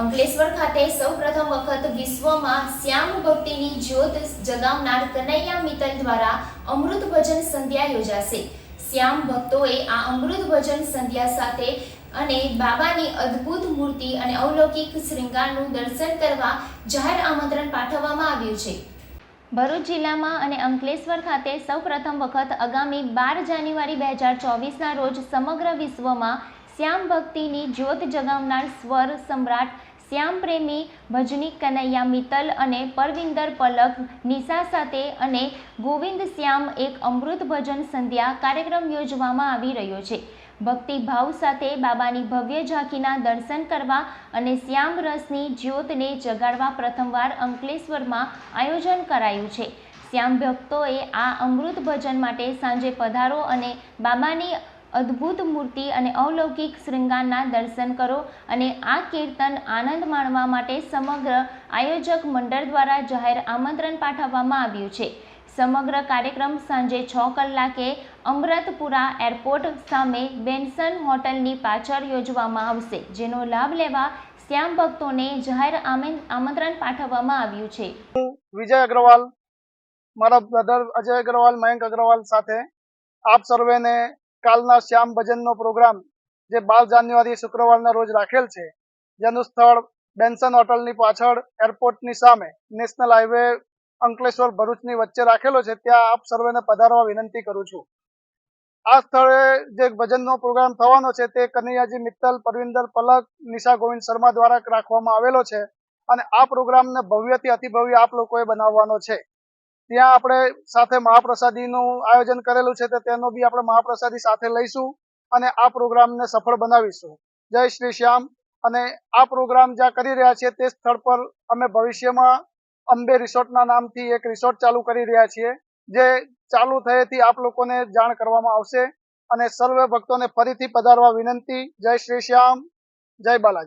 અંકલેશ્વર ખાતે સૌપ્રથમ વખત વિશ્વમાં શ્યામ ભક્તિની જ્યોત જગાવનાર કનૈયા મિત્તલ દ્વારા અમૃત ભજન સંધ્યા યોજાશે. શ્યામ ભક્તોએ આ અમૃત ભજન સંધ્યા સાથે અને બાબાની અદ્ભુત મૂર્તિ અને અવલૌકિક શ્રૃંગારનું દર્શન કરવા જાહેર આમંત્રણ પાઠવવામાં આવ્યું છે. ભરૂચ જિલ્લામાં અને અંકલેશ્વર ખાતે સૌપ્રથમ વખત આગામી બાર જાન્યુઆરી બે હજાર ચોવીસના રોજ સમગ્ર વિશ્વમાં શ્યામ ભક્તિની જ્યોત જગાવનાર સ્વર સમ્રાટ શ્યામ પ્રેમી ભજની કનૈયા મિત્તલ અને પરવિંદર પલક, નિશા સાથે અને ગોવિંદ શ્યામ એક અમૃત ભજન સંધ્યા કાર્યક્રમ યોજવામાં આવી રહ્યો છે. ભક્તિ ભાવ સાથે બાબાની ભવ્ય ઝાંખીના દર્શન કરવા અને શ્યામ રસની જ્યોતને જગાડવા પ્રથમવાર અંકલેશ્વરમાં આયોજન કરાયું છે. શ્યામ ભક્તોએ આ અમૃત ભજન માટે સાંજે પધારો અને બાબાની અદ્ભુત મૂર્તિ અને અવલૌકિક શૃંગારના દર્શન કરો અને આ કીર્તન આનંદ માણવા માટે સમગ્ર આયોજક મંડળ દ્વારા જાહેર આમંત્રણ પાઠવવામાં આવ્યું છે. સમગ્ર કાર્યક્રમ સાંજે છ કલાકે અમૃતપુરા એરપોર્ટ સામે બેન્સન હોટલની પાછળ યોજવામાં આવશે, જેનો લાભ લેવા શ્યામ ભક્તોને જાહેર આમં- આમંત્રણ પાઠવવામાં આવ્યું છે. વિજય અગ્રવાલ, મારા બ્રધર અજય અગ્રવાલ, મયંક અગ્રવાલ સાથે આપ સર્વેને કાલના શ્યામ ભજનનો પ્રોગ્રામ જે બાર જાન્યુઆરી શુક્રવારના રોજ રાખેલ છે, જેનું સ્થળ બેન્સન હોટલની પાછળ એરપોર્ટની સામે નેશનલ હાઈવે અંકલેશ્વર ભરૂચની વચ્ચે રાખેલો છે. ત્યાં આપ સર્વેને પધારવા વિનંતી કરું છું. આ સ્થળે જે ભજનનો પ્રોગ્રામ થવાનો છે તે કનૈયાજી મિત્તલ, પરવિંદર પલક, નિશા ગોવિંદ શર્મા દ્વારા રાખવામાં આવેલો છે અને આ પ્રોગ્રામને ભવ્યથી અતિભવ્ય આપ લોકોએ બનાવવાનો છે. ત્યાં આપણે સાથે મહાપ્રસાદીનું આયોજન કરેલું છે તો તેનો બી આપણે મહાપ્રસાદી સાથે લઈશું અને આ પ્રોગ્રામને સફળ બનાવીશું. જય શ્રી શ્યામ. અને આ પ્રોગ્રામ જ્યાં કરી રહ્યા છીએ તે સ્થળ પર અમે ભવિષ્યમાં અંબે રિસોર્ટના નામથી એક રિસોર્ટ ચાલુ કરી રહ્યા છીએ, જે ચાલુ થયેથી આપ લોકોને જાણ કરવામાં આવશે. અને સર્વે ભક્તોને ફરીથી પધારવા વિનંતી. જય શ્રી શ્યામ. જય બાલાજી.